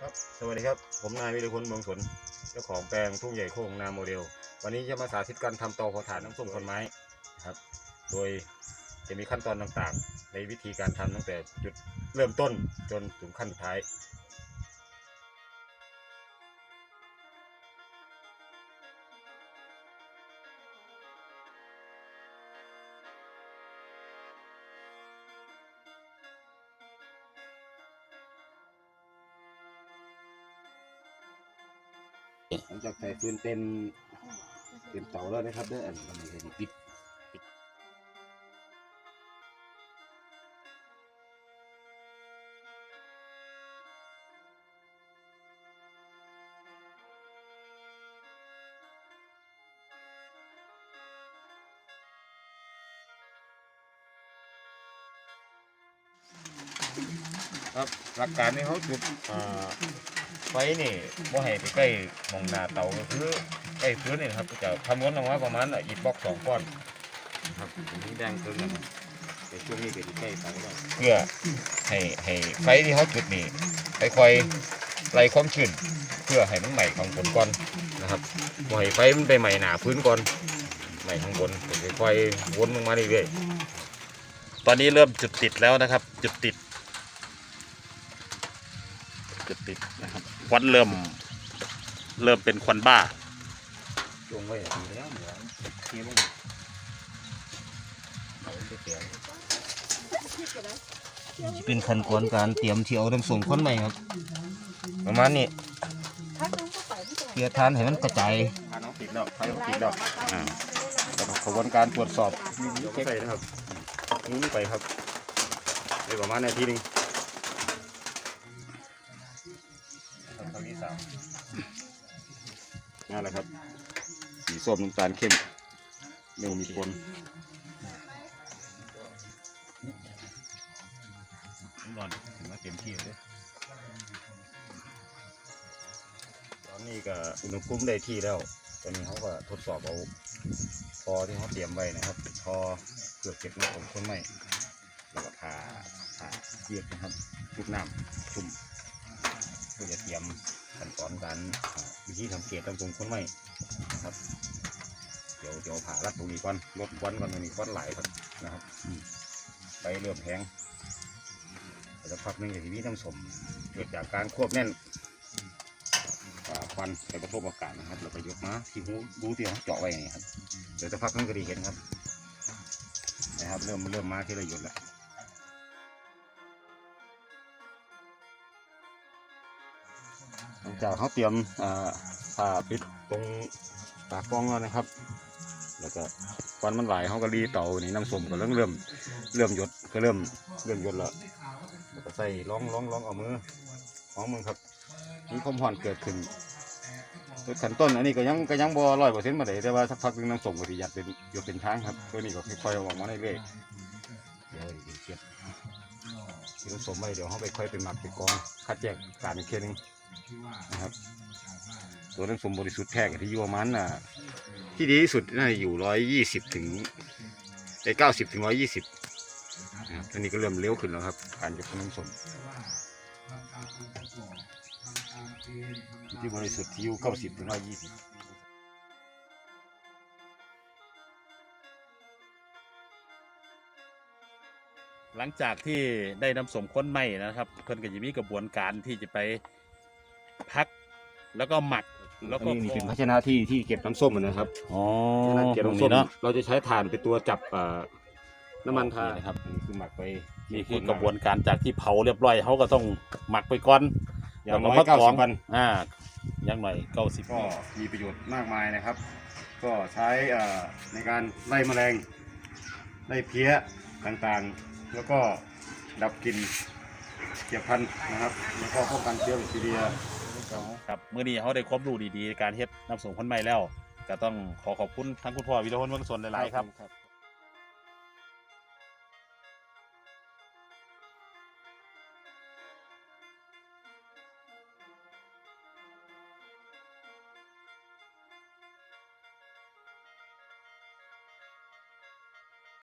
ครับสวัสดีครับ ผมนายวิรพลเมืองสนเจ้าของแปลงทุ่งใหญ่โค้งนาโมเดล วันนี้จะมาสาธิตการทำตอขอถ่านน้ำส้มคนไม้นะครับ โดยจะมีขั้นตอนต่างๆ ในวิธีการทำตั้งแต่จุดเริ่มต้นจนถึงขั้นสุดท้าย หลังจากใส่ฟืนเต็มเต็มเตาแล้วนะครับเด้ออันนี้ก็จะปิดครับหลักการนี่เขาจุดอ่า ไฟนี่บ่ให้ไปใกล้มองหน้าเตาก็คือใกล้พื้นนี่นะครับจะคำนวณออกมาประมาณอะอีกบล็อกสองก้อนนะครับนนี้แดงขึ้นนะครับในช่วงนี้ก็จะใกล้เตาแล้วเพื่อให้ให้ไฟที่เขาจุดนี่ค่อยๆไล่ความชื้นเพื่อให้มันใหม่ข้างบนก่อนนะครับบ่ให้ไฟมันไปใหม่หนาพื้นก่อนใหม่ข้างบนค่อยๆวนลงมาเรื่อยๆตอนนี้เริ่มจุดติดแล้วนะครับ จุดติด จุดติดนะครับควันเริ่ม เริ่มเป็นควันบ้าจงไว้ดีแล้วเหมือนเทียบลงเอาไปเสียงเป็นขั้นตอนการเตรียมเที่ยวน้ำส่งคนใหม่ครับ ประมาณนี้เพื่อทานให้มันกระจายทานน้องติดแล้วไฟน้องติดแล้วอ่ากระบวนการตรวจสอบยกไปนะครับนี่ไปครับได้ประมาณนาทีหนึง นั่นแหละครับ สีส้มน้ำตาลเข้มเร็วมีคนร้อนถึงว่าเต็มที่เลยตอนนี้ก็อุณหภูมิได้ที่แล้ว ตอนนี้เขาก็ทดสอบเอาพอที่เขาเตรียมไว้นะครับ พอเกือบเก็บน้ำของคนใหม่แล้วก็ทาทาเยือกนะครับทุกน้ำชุ่มเพื่อจะเตรียม ขั้นตอนการวิธีสังเกตตำรงคนใหม่ครับ เดี๋ยวเดี๋ยวผ่ารัดตรงนี้ก่อนลดควันก่อนตรงนี้ควันไหลายครับนะครับไปเริ่มแห้งสักพักนึงจะมีน้ำสมเกิดจากการควบแน่นควันไปกระทบอากาศนะครับเราไปยกมาที่หูบูที่เขาเจาะไว้นี่ครับเดี๋ยวสักพักนึงก็ดีเห็นครับนะครับ เริ่มเริ่มมาที่ระยศแล้ว จากเขาเตรียมอ่าผ้าปิดตรงปากกล้องแล้วนะครับ แล้วก็ควันมันไหลเขาก็รีเตานี่น้ำส้มก็เริ่มเริ่มเริ่มหยดก็เริ่มเริ่มหยดแล้วแล้วก็ใส่ร้องร้องร้องเอามือร้องมือครับมีความห่อนเกิดขึ้นขั้นต้นอันนี้ก็ยังก็ยังบ่ร้อยเปอร์เซ็นต์มาได้แต่ว่าสักพักนึงน้ำส่งก็สิหยัดเป็นอยู่เป็นทางครับตัวนี้ก็ค่อยๆอาอกมาเรื่อยๆเดี๋ยวเก็บผสมไว้เดี๋ยวเขาไปค่อยไปหมักไปกองคัดแยกการอีกเทีนึง นะครับตัวน้ำส้มบริสุทธิ์แท้กับที่อยู่ประมาณน่ะที่ดีที่สุดน่าจะอยู่ร้อยยี่สิบถึงได้เก้าสิบถึงร้อยยี่สิบนะครับตอนนี้ก็เริ่มเลี้ยวขึ้นแล้วครับ การจะน้ำส้มที่บริสุทธิ์ที่อยู่เก้าสิบถึงร้อยยี่สิบหลังจากที่ได้น้ำสมข้นไหมนะครับ เพิ่นก็จะมีกระบวนการที่จะไป พัก แล้วก็หมักแล้วก็นี่นี่เป็นภาชนะที่ที่เก็บน้ำส้มนะครับอ๋อภาชนะเก็บตรงน้ำส้นี้มเนาะ เราจะใช้ถ่านเป็นตัวจับเอ่อน้ำมันทาโอเคนะครับ อันนี้คือหมักไปนี่คือกระบวนการจากที่เผาเรียบร้อยเขาก็ต้องหมักไปก่อนอย่างน้อยแล้วเก้าก็สิบวันอ่าอย่างหน่อยเก้าสิบก็มีประโยชน์มากมายนะครับ ก็ใช้เอ่อในการไล่แมลงไล่เพี้ยต่างๆ แล้วก็ดับกลิ่นเกี่ยวพันธุ์นะครับ แล้วก็ป้องกันเชื้อแบคทีเรีย ครับเมื่อนี้เขาได้ความรู้ดีๆ การเฮ็ดน้ำสมข้นไหมแล้ว ก็ต้องขอขอบคุณทั้งคุณพ่อวิรพลเมืองสนหลายๆครับครับ